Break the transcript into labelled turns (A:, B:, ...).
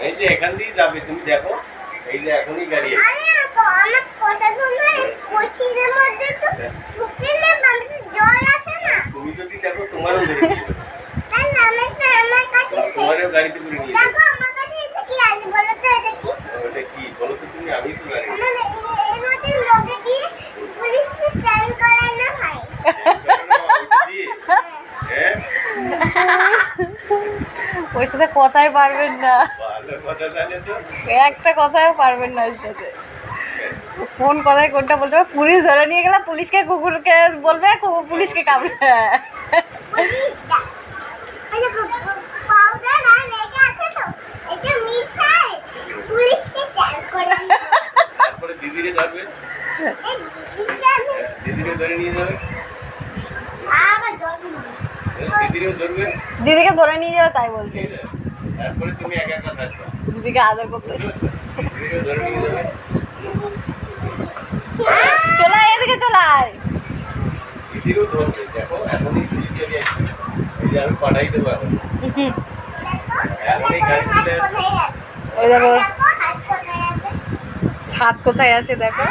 A: এই যে এখান দিয়ে যাবে তুমি দেখো। এই যে এখনই গাড়ি
B: না
A: তুমি যদি দেখো তোমারও তোমারও গাড়িতে করে নিয়ে
B: কি আছে বলো তো এটা কি?
A: ওটা কি? বলো তো তুমি আমি তো
B: করানো হয়?
A: হ্যাঁ
C: সাথে কথাই পারবেন না। একটা কথাও পারবেন না ওর সাথে। কোন কথায় কোনটা বলতে হবে? পুলিশ ধরে নিয়ে গেলে পুলিশকে কুকুরকে বলবে কুকুর পুলিশকে কামড়ে
A: দিদিরে ধরবে। দিদিরে ধরে নিয়ে যাবে।
C: দিদিকে ধরে নিয়ে যাবে তাই বলছি।
A: ঠিক আছে? তারপরে তুমি একা একা থাকবে
C: দিদিকে আদর করতে
A: দিদিরেও ধরে নিয়ে যাবে।
C: চলে আয় এদিকে চলে আয়।
A: দিদিরও ধরবে দেখো এখনই পুলিশ চলে আসবে। এই যে আমি পাঠাই দেবো এখন। এখনই গাড়ি চলে আসবে।
C: ওই দেখো।
B: দেখো হাত কোথায় আছে
C: হাত কোথায় আছে দেখো।